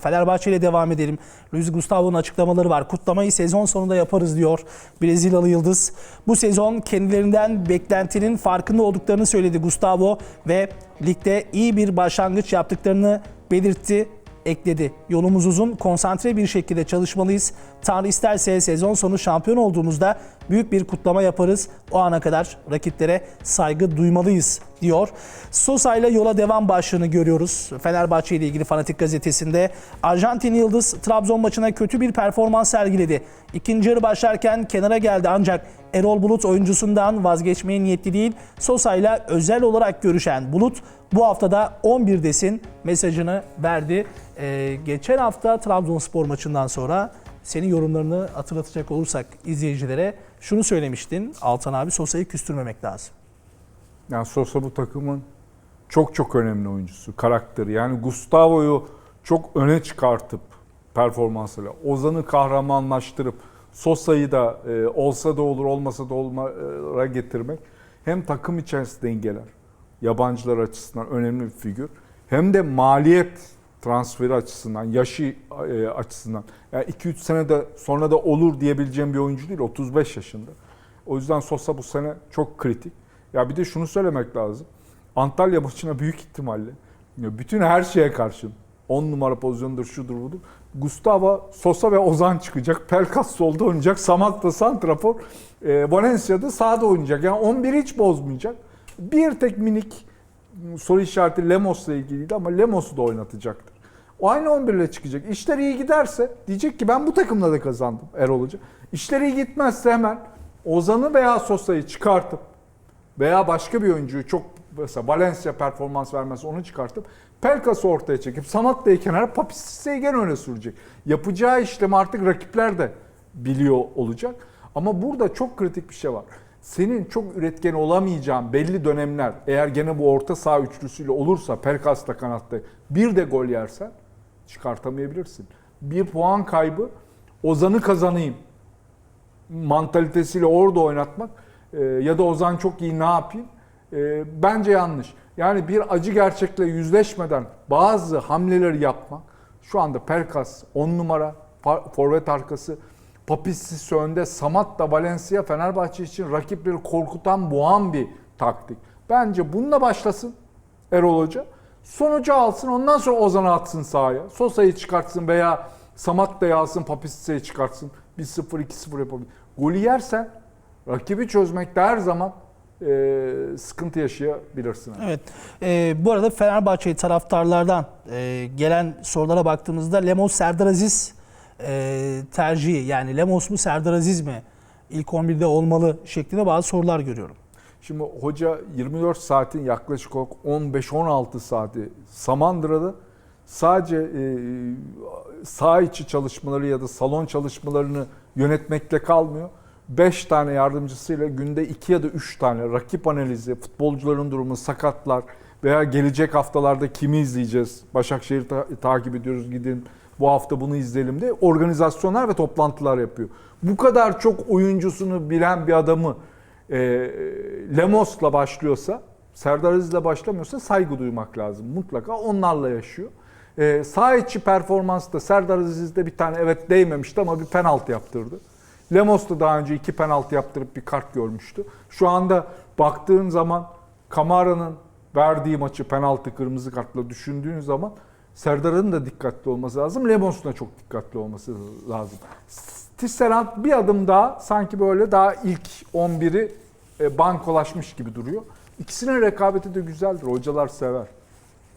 Fenerbahçe ile devam edelim. Luis Gustavo'nun açıklamaları var. Kutlamayı sezon sonunda yaparız diyor Brezilyalı Yıldız. Bu sezon kendilerinden beklentinin farkında olduklarını söyledi Gustavo ve ligde iyi bir başlangıç yaptıklarını belirtti, ekledi. Yolumuz uzun, konsantre bir şekilde çalışmalıyız. Tanrı isterse sezon sonu şampiyon olduğumuzda büyük bir kutlama yaparız. O ana kadar rakiplere saygı duymalıyız diyor. Sosa ile yola devam başlığını görüyoruz. Fenerbahçe ile ilgili Fanatik gazetesinde Arjantin Yıldız Trabzon maçına kötü bir performans sergiledi. İkinci yarı başlarken kenara geldi ancak Erol Bulut oyuncusundan vazgeçmeye niyetli değil. Sosa ile özel olarak görüşen Bulut bu haftada 11'desin mesajını verdi. Ee, geçen hafta Trabzonspor maçından sonra senin yorumlarını hatırlatacak olursak izleyicilere şunu söylemiştin. Altan abi Sosa'yı küstürmemek lazım. Yani Sosa bu takımın çok çok önemli oyuncusu, karakteri. Yani Gustavo'yu çok öne çıkartıp performansıyla, Ozan'ı kahramanlaştırıp Sosa'yı da e, olsa da olur olmasa da olmara getirmek hem takım içerisinde dengeler, yabancılar açısından önemli bir figür hem de maliyet transferi açısından, yaşı e, açısından. Yani 2-3 sene de sonra da olur diyebileceğim bir oyuncu değil, 35 yaşında. O yüzden Sosa bu sene çok kritik. Ya bir de şunu söylemek lazım. Antalya maçına büyük ihtimalle bütün her şeye karşın 10 numara pozisyonudur, şudur budur. Gustavo, Sosa ve Ozan çıkacak. Pelkas solda oynayacak. Samat da santrafor. E, Valencia'da sağda oynayacak. Yani 11'i hiç bozmayacak. Bir tek minik soru işareti Lemos'la ilgiliydi ama Lemos'u da oynatacaktır. O aynı 11 ile çıkacak. İşler iyi giderse diyecek ki ben bu takımla da kazandım Erol Hoca. İşler iyi gitmezse hemen Ozan'ı veya Sosa'yı çıkartıp veya başka bir oyuncuyu çok mesela Valencia performans vermez onu çıkartıp Pelkas'ı ortaya çekip Samatta'yı kenara Papis'i gene öne sürecek. Yapacağı işlemi artık rakipler de biliyor olacak. Ama burada çok kritik bir şey var. Senin çok üretken olamayacağın belli dönemler eğer gene bu orta saha üçlüsüyle olursa Pelkas'la kanatta bir de gol yersen çıkartamayabilirsin. Bir puan kaybı Ozan'ı kazanayım mantalitesiyle orada oynatmak e, ya da Ozan çok iyi ne yapayım e, bence yanlış. Yani bir acı gerçekle yüzleşmeden bazı hamleleri yapmak şu anda Pelkas 10 numara forvet arkası Papissi önde Samat da Valencia Fenerbahçe için rakipleri korkutan boğan bir taktik. Bence bununla başlasın Erol Hoca. Sonucu alsın ondan sonra Ozan'ı atsın sahaya. Sosa'yı çıkartsın veya Samat da alsın Papissi'yi çıkartsın. 1-0 2-0 yapabilir. Golü yersen rakibi çözmekte her zaman e, sıkıntı yaşayabilirsin. Evet. Ee, bu arada Fenerbahçe taraftarlardan e, gelen sorulara baktığımızda Lemos Serdar Aziz e, tercihi yani Lemos mu Serdar Aziz mi ilk 11'de olmalı şeklinde bazı sorular görüyorum. Şimdi hoca 24 saatin yaklaşık olarak 15-16 saati Samandıra'da sadece e, saha içi çalışmaları ya da salon çalışmalarını yönetmekle kalmıyor. 5 tane yardımcısıyla günde 2 ya da 3 tane rakip analizi, futbolcuların durumu, sakatlar veya gelecek haftalarda kimi izleyeceğiz? Başakşehir ta- takip ediyoruz gidin bu hafta bunu izleyelim diye organizasyonlar ve toplantılar yapıyor. Bu kadar çok oyuncusunu bilen bir adamı e, Lemos'la başlıyorsa, Serdar Aziz'le başlamıyorsa saygı duymak lazım. Mutlaka onlarla yaşıyor. E, sağ içi performansta Serdar Aziz'de bir tane evet değmemişti ama bir penaltı yaptırdı. Lemos da daha önce iki penaltı yaptırıp bir kart görmüştü. Şu anda baktığın zaman Kamara'nın verdiği maçı penaltı kırmızı kartla düşündüğün zaman Serdar'ın da dikkatli olması lazım. Lemos'un da çok dikkatli olması lazım. Tisserand bir adım daha sanki böyle daha ilk 11'i e, bankolaşmış gibi duruyor. İkisinin rekabeti de güzeldir. Hocalar sever.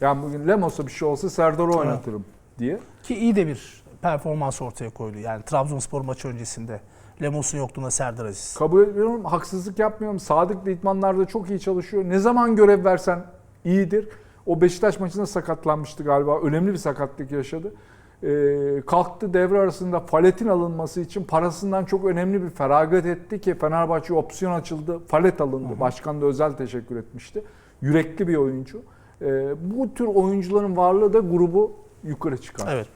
Yani bugün Lemos'a bir şey olsa Serdar'ı oynatırım diye. Ki iyi de bir performans ortaya koydu. Yani Trabzonspor maçı öncesinde Lemos'un yokluğunda Serdar Aziz. Kabul ediyorum, haksızlık yapmıyorum. Sadık da idmanlarda çok iyi çalışıyor. Ne zaman görev versen iyidir. O Beşiktaş maçında sakatlanmıştı galiba. Önemli bir sakatlık yaşadı. Ee, kalktı devre arasında Falet'in alınması için parasından çok önemli bir feragat etti ki Fenerbahçe opsiyon açıldı. Falet alındı. Başkan da özel teşekkür etmişti. Yürekli bir oyuncu. Ee, bu tür oyuncuların varlığı da grubu yukarı çıkar. Evet.